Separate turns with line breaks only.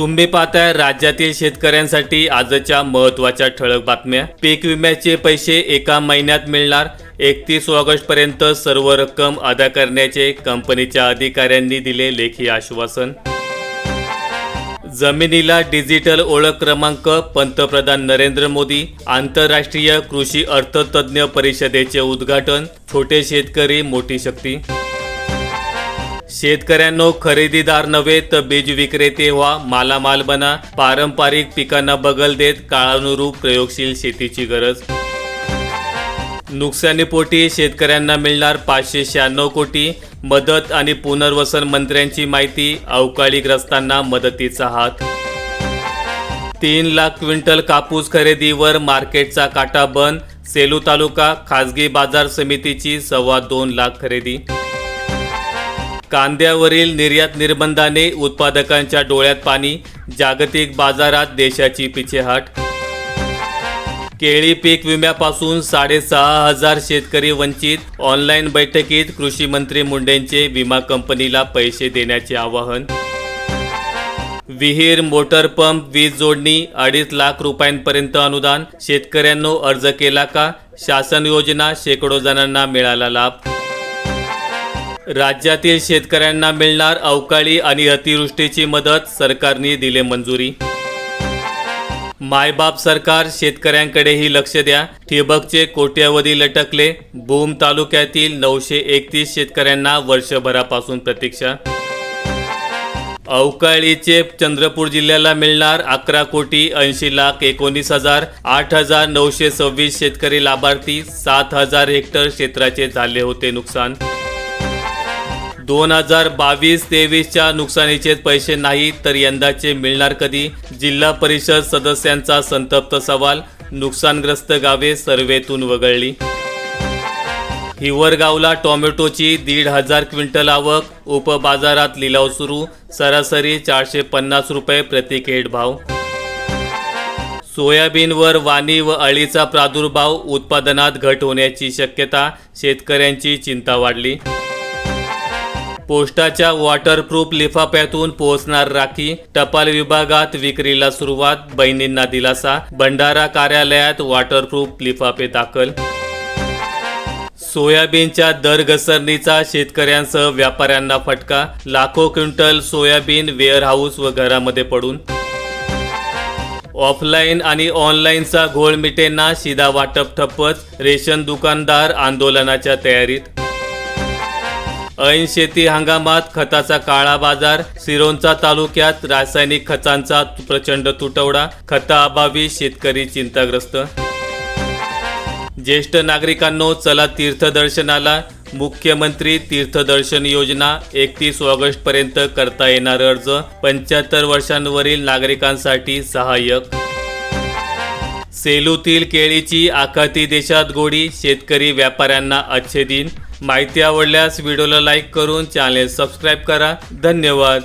तुम्ही पाहताय राज्यातील शेतकऱ्यांसाठी आजच्या महत्त्वाच्या ठळक बातम्या. पीक विम्याचे पैसे एका महिन्यात मिळणार. एकतीस ऑगस्ट पर्यंत सर्व रक्कम अदा करण्याचे कंपनीच्या अधिकाऱ्यांनी दिले लेखी आश्वासन. जमिनीला डिजिटल ओळख क्रमांक पंतप्रधान नरेंद्र मोदी आंतरराष्ट्रीय कृषी अर्थतज्ञ परिषदेचे उद्घाटन छोटे शेतकरी मोठी शक्ती. शेतकऱ्यांनो खरेदीदार नव्हे तर बीज विक्रेते व्हा मालामाल बना. पारंपरिक पिकांना बगल देत काळानुरूप प्रयोगशील शेतीची गरज. नुकसानीपोटी शेतकऱ्यांना मिळणार पाचशे शहाण्णव कोटी. मदत आणि पुनर्वसन मंत्र्यांची माहिती अवकाळीग्रस्तांना मदतीचा हात. तीन लाख क्विंटल कापूस खरेदीवर मार्केटचा काटा बंद. सेलू तालुका खाजगी बाजार समितीची सव्वा दोन लाख खरेदी. कांद्यावरील निर्यात निर्बंधाने उत्पादकांच्या डोळ्यात पाणी जागतिक बाजारात देशाची पिछेहाट. केळी पीक विम्यापासून साडेसहा हजार शेतकरी वंचित. ऑनलाईन बैठकीत कृषी मंत्री मुंडेंचे विमा कंपनीला पैसे देण्याचे आवाहन. विहीर मोटर पंप वीज जोडणी अडीच लाख रुपयांपर्यंत अनुदान. शेतकऱ्यांनो अर्ज केला का? शासन योजना शेकडो जणांना मिळाला लाभ. राज्यातील शेतकऱ्यांना मिळणार अवकाळी आणि अतिवृष्टीची मदत सरकारने दिले मंजुरी. मायबाप सरकार शेतकऱ्यांकडेही लक्ष द्या. ठिबकचे कोट्यावधी लटकले. भूम तालुक्यातील नऊशे एकतीस शेतकऱ्यांना वर्षभरापासून प्रतीक्षा. अवकाळीचे चंद्रपूर जिल्ह्याला मिळणार अकरा कोटी ऐंशी लाख एकोणीस हजार. आठ हजार नऊशे सव्वीस शेतकरी लाभार्थी सात हजार हेक्टर क्षेत्राचे झाले होते नुकसान. दोन हजार बावीस तेवीसच्या नुकसानीचे पैसे नाही तर यंदाचे मिळणार कधी? जिल्हा परिषद सदस्यांचा संतप्त सवाल नुकसानग्रस्त गावे सर्वेतून वगळली. हिवरगावला टोमॅटोची दीड हजार क्विंटल आवक उपबाजारात लिलाव सुरू सरासरी चारशे पन्नास रुपये प्रति केट भाव. सोयाबीनवर वाणी व अळीचा प्रादुर्भाव उत्पादनात घट होण्याची शक्यता शेतकऱ्यांची चिंता वाढली. पोस्टाच्या वॉटरप्रूफ लिफाफ्यातून पोहोचणार राखी टपाल विभागात विक्रीला सुरुवात बहिणींना दिलासा भंडारा कार्यालयात वॉटरप्रूफ लिफाफे दाखल. सोयाबीनच्या दर घसरणीचा शेतकऱ्यांसह व्यापाऱ्यांना फटका लाखो क्विंटल सोयाबीन वेअरहाऊस व घरामध्ये पडून. ऑफलाईन आणि ऑनलाईनचा घोळ मिटेना शिदा वाटप ठप्पच रेशन दुकानदार आंदोलनाच्या तयारीत. ऐन शेती हंगामात खताचा काळा बाजार सिरोंचा तालुक्यात रासायनिक खतांचा प्रचंड तुटवडा खताअभावी शेतकरी चिंताग्रस्त. ज्येष्ठ नागरिकांनो चला तीर्थदर्शनाला मुख्यमंत्री तीर्थदर्शन योजना एकतीस ऑगस्ट पर्यंत करता येणार अर्ज. पंच्याहत्तर वर्षांवरील नागरिकांसाठी सहाय्यक. सेलूतील केळीची आखाती देशात गोडी शेतकरी व्यापाऱ्यांना अच्छे दिन. माहिती आवडल्यास व्हिडिओला लाईक करून चॅनेल सबस्क्राईब करा. धन्यवाद.